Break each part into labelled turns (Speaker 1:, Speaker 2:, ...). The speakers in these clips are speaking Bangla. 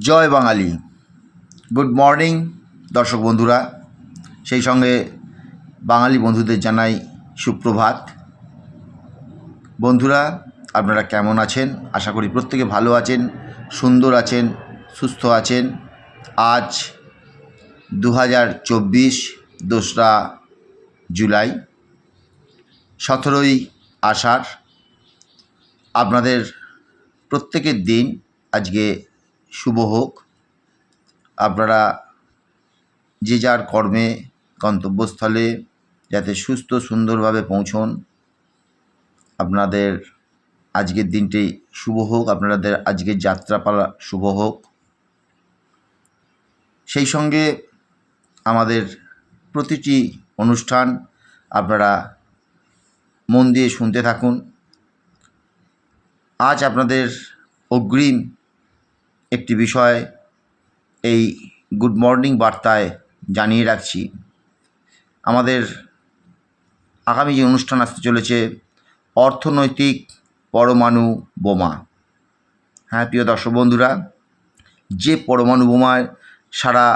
Speaker 1: জয় বাঙালি। গুড মর্নিং দর্শক বন্ধুরা। সেই সঙ্গে বাঙালি বন্ধুদের জানাই সুপ্রভাত। বন্ধুরা, আপনারা কেমন আছেন? আশা করি প্রত্যেকে ভালো আছেন, সুন্দর আছেন, সুস্থ আছেন। আজ দু হাজার চব্বিশ দোসরা জুলাই, সতেরোই আষাঢ়। আপনাদের প্রত্যেকের দিন আজকে শুভ হোক। আপনারা যে যার কর্মে, গন্তব্যস্থলে যাতে সুস্থ, সুন্দরভাবে পৌঁছন, আপনাদের আজকের দিনটি শুভ হোক, আপনাদের আজকের যাত্রাপালা শুভ হোক। সেই সঙ্গে আমাদের প্রতিটি অনুষ্ঠান আপনারা মন দিয়ে শুনতে থাকুন। আজ আপনাদের অগ্রিম একটি বিষয় এই গুড মর্নিং বার্তায় জানিয়ে রাখছি। আমাদের আগামী যে অনুষ্ঠান আসতে চলেছে, অর্থনৈতিক পরমাণু বোমা। হ্যাঁ প্রিয় দর্শক বন্ধুরা, যে পরমাণু বোমায় সারা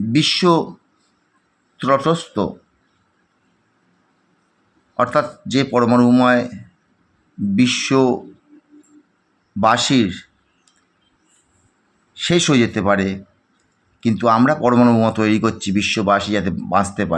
Speaker 1: বিশ্ব ত্রটস্থ অর্থাৎ যে পরমাণু বোমায় বিশ্ববাসীর শেষ হয়ে যেতে পারে। কিন্তু আমরা পরমাণু বোমা তৈরি করছি বিশ্ববাসী যাতে বাঁচতে পারে।